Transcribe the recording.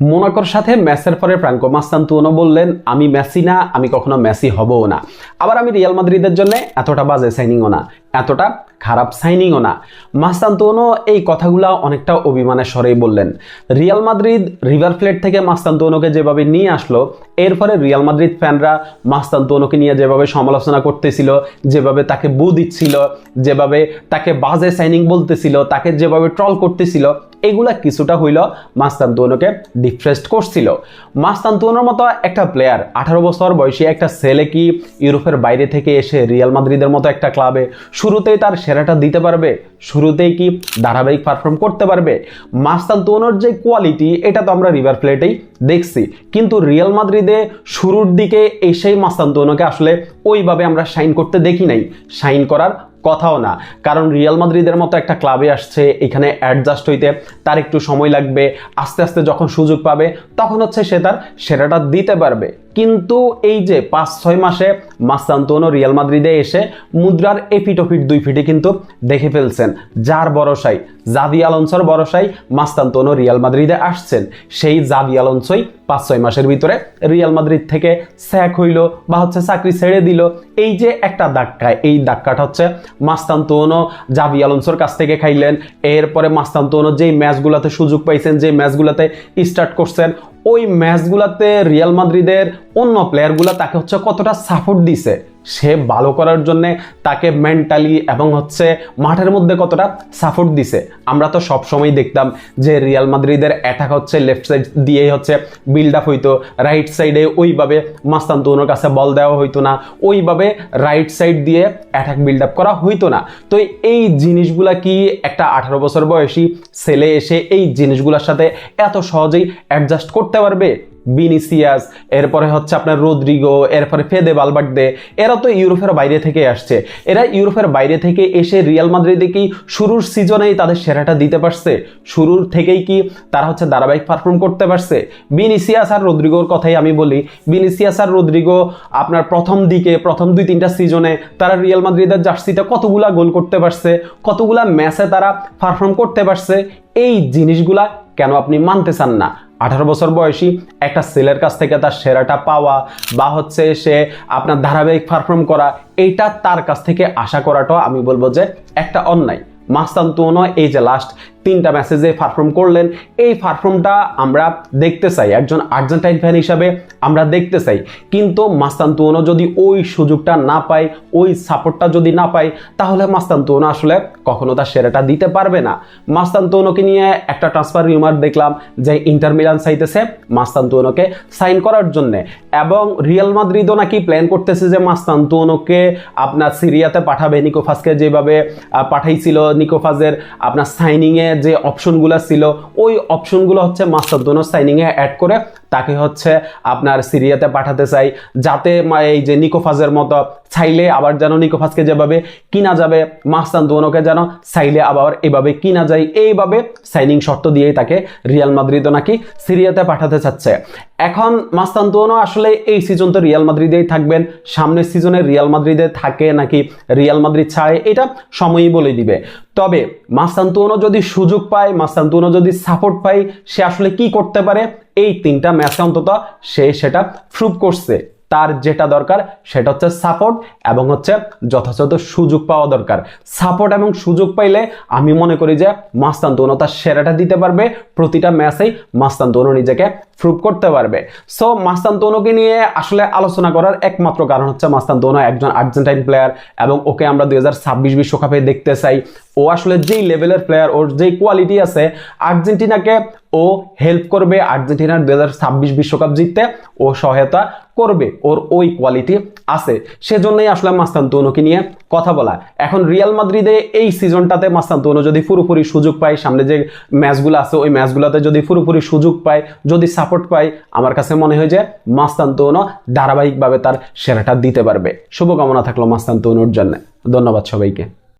মোনাকোর সাথে ম্যাচের পরে ফ্রাঙ্কো মাস্তান্তুনো বললেন, আমি মেসি না, আমি কখনো মেসি হবও না। আবার আমি রিয়াল মাদ্রিদের জন্য এতটা বাজে সাইনিংও না। এতটা খারাপ সাইনিংও না। মাস্তান্তুনো এই কথাগুলা অনেকটা অভিমানের স্বরেই বললেন। রিয়াল মাদ্রিদ রিভার প্লেট থেকে মাস্তান্তুনোকে যেভাবে নিয়ে আসলো এরপরে রিয়াল মাদ্রিদ ফ্যানরা মাস্তান্তুনোকে নিয়ে যেভাবে সমালোচনা করতেছিল, যেভাবে তাকে বু দিচ্ছিল, যেভাবে তাকে বাজে সাইনিং বলতেছিল, তাকে যেভাবে ট্রল করতেছিল, এগুলা কিছুটা হইল মাস্তান্তুনোকে ডিপ্রেসড করছিল। মাস্তান্তুনোর মতো একটা প্লেয়ার আঠারো বছর বয়সী একটা ছেলে কি ইউরোপের বাইরে থেকে এসে রিয়াল মাদ্রিদের মতো একটা ক্লাবে শুরুতেই তার সেরাটা দিতে পারবে, শুরুতেই কি ধারাবাহিক পারফর্ম করতে পারবে। মাস্তান্তুনোর যে কোয়ালিটি এটা তো আমরা রিভার প্লেটেই দেখছি। কিন্তু রিয়াল মাদ্রিদে শুরুর দিকে এসেই মাস্তান্তুনোকে আসলে ওইভাবে আমরা সাইন করতে দেখি নাই। শাইন করার কথাও না। কারণ রিয়াল মাদ্রিদের মতো একটা ক্লাবে আসছে, এখানে অ্যাডজাস্ট হইতে তার একটু সময় লাগবে, আস্তে আস্তে যখন সুযোগ পাবে, তখন হচ্ছে সে তার সেরাটা দিতে পারবে। কিন্তু এই যে পাঁচ, ছয় মাসে মাস্তান্তনো রিয়াল মাদ্রিদে এসে মুদ্রার এপিট ওপিট দুই ফিটে কিন্তু দেখে ফেলছেন। যার ভরসায় জাভি আলন্সোর ভরসায় মাস্তান্তনো রিয়াল মাদ্রিদে আসছেন। সেই জাভি আলন্সোই পাঁচ, ছয় মাসের ভিতরে রিয়াল মাদ্রিদ থেকে স্যাক হইল বা হচ্ছে চাকরি ছেড়ে দিল। এই যে একটা ধাক্কা, এই ধাক্কাটা হচ্ছে মাস্তান্তনো জাভি আলন্সোর কাছ থেকে খাইলেন। এরপরে মাস্তান্তনো যেই ম্যাচগুলোতে সুযোগ পাইছেন যে ম্যাচগুলোতে স্টার্ট করছেন ওই ম্যাচগুলোতে রিয়াল মাদ্রিদের অন্য প্লেয়ারগুলো তাকে হচ্ছে কতটা সাপোর্ট দিছে? সে ভালো করার জন্য তাকে মেন্টালি এবং হচ্ছে মাঠের মধ্যে কতটা সাপোর্ট দিছে। আমরা তো সব সময় দেখতাম যে রিয়াল মাদ্রিদের অ্যাটাক হচ্ছে লেফট সাইড দিয়েই হচ্ছে বিল্ড আপ হইতো রাইট সাইডে ওইভাবে মাস্তান্তনের কাছে বল দেওয়া হইতো না, ওইভাবে রাইট সাইড দিয়ে অ্যাটাক বিল্ড আপ করা হইতো না। তো এই জিনিসগুলা কি একটা আঠারো বছর বয়সী ছেলে এসে এই জিনিসগুলোর সাথে এত সহজেই অ্যাডজাস্ট করতে পারবে? বিনিসিয়াস এরপরে হচ্ছে আপনার রোদ্রিগো, এরপরে ফেদে বালবার্দে, এরা তো ইউরোপের বাইরে থেকে আসছে। এরা ইউরোপের বাইরে থেকে এসে রিয়াল মাদ্রিদে কি শুরুর সিজনেই তাদের সেরাটা দিতে পারছে? শুরুর থেকেই কি তারা হচ্ছে ধারাবাহিক পারফর্ম করতে পারছে? বিনিসিয়াস আর রোদ্রিগোর কথাই আমি বলি। বিনিসিয়াস আর রোদ্রিগো আপনার প্রথম দিকে, প্রথম দুই তিনটা সিজনে তারা রিয়াল মাদ্রিদের জার্সিতে কতগুলা গোল করতে পারছে, কতগুলা ম্যাচে তারা পারফর্ম করতে পারছে, এই জিনিসগুলা কেন আপনি মানতে চান না? আঠারো বছর বয়সী একটা ছেলের কাছ থেকে তার সেরাটা পাওয়া বা হচ্ছে সে আপনার ধারাবাহিক পারফর্ম করা, এইটা তার কাছ থেকে আশা করাটাও আমি বলব যে একটা অন্যায়। মাস্তান্তুনো এই যে লাস্ট তিনটা ম্যাসেজে পারফর্ম করলেন। এই পারফর্মটা আমরা দেখতে চাই। একজন আর্জেন্টাইন ফ্যান হিসাবে আমরা দেখতে চাই। কিন্তু মাস্তান্তুনো যদি ওই সুযোগটা না পায়, ওই সাপোর্টটা যদি না পায়, তাহলে মাস্তান্তুনো আসলে কখনো তার সেরাটা দিতে পারবে না। মাস্তান্তুনোকে নিয়ে একটা ট্রান্সফার রিউমার দেখলাম যে ইন্টার মিলান চাইতেছে মাস্তান্তুনোকে সাইন করার জন্য। এবং রিয়াল মাদ্রিদও নাকি প্ল্যান করতেছে যে মাস্তান্তুয়নোকে আপনার সিরিয়াতে পাঠাবে। নিকোফাসকে যেভাবে পাঠাইছিল নিকোফাজের আপনার সাইনিংয়ে যে অপশনগুলো ছিল ওই অপশনগুলো হচ্ছে মাস্টার দোনো সাইনিংয়ে অ্যাড করে তাকে হচ্ছে আপনার সিরিয়াতে পাঠাতে চাই, যাতে এই যে নিকোফাজের মতো চাইলে আবার যেন নিকোফাজকে যেভাবে কিনা যাবে মাস্তান্তোনোকে যেন চাইলে আবার এভাবে কিনা যায়, এইভাবে সাইনিং শর্ত দিয়েই তাকে রিয়াল মাদ্রিদও নাকি সিরিয়াতে পাঠাতে চাচ্ছে। এখন মাস্তান মাস্তান্তোনো আসলে এই সিজন তো রিয়াল মাদ্রিদেই থাকবেন, সামনের সিজনে রিয়াল মাদ্রিদে থাকে নাকি রিয়াল মাদ্রিদ ছাড়ে এটা সময়ই বলে দিবে। তবে মাস্তান্তোনো যদি সুযোগ পায় মাস্তান্তোনো যদি সাপোর্ট পায়, সে আসলে কি করতে পারে? এই তিনটা ম্যাচে অন্তত সে সেটা প্রুভ করছে। তার যেটা দরকার সেটা হচ্ছে সাপোর্ট এবং হচ্ছে যথাযথ সুযোগ পাওয়া দরকার। সাপোর্ট এবং সুযোগ পাইলে আমি মনে করি যে মাস্তান্তনতা তার সেরাটা দিতে পারবে। প্রতিটা ম্যাচেই মাস্তান্তন নিজেকে প্রুভ করতে পারবে। সো মাস্তান্তনোকে নিয়ে আসলে আলোচনা করার একমাত্র কারণ হচ্ছে মাস্তান্তোনো একজন আর্জেন্টাইন প্লেয়ার এবং ওকে আমরা দুই হাজার ছাব্বিশ বিশ্বকাপে দেখতে চাই। ও আসলে যেই লেভেলের প্লেয়ার ওর যেই কোয়ালিটি আছে, আর্জেন্টিনাকে ও হেল্প করবে। আর্জেন্টিনার দু হাজার ছাব্বিশ বিশ্বকাপ জিততে ও সহায়তা করবে। ওর ওই কোয়ালিটি আছে। সেজন্যই আসলে মাস্তান্তোনোকে নিয়ে কথা বলা। এখন রিয়াল মাদ্রিদে এই সিজনটাতে মাস্তান্তোনো যদি পুরোপুরি সুযোগ পায়, সামনে যে ম্যাচগুলো আছে, ওই ম্যাচগুলোতে যদি পুরোপুরি সুযোগ পায়, যদি সাপোর্ট পায়, আমার কাছে মনে হয় যে মাস্তান্তোনো ধারাবাহিকভাবে তার সেরাটা দিতে পারবে। শুভকামনা থাকল মাস্তান্তোনোর জন্য। ধন্যবাদ সবাইকে।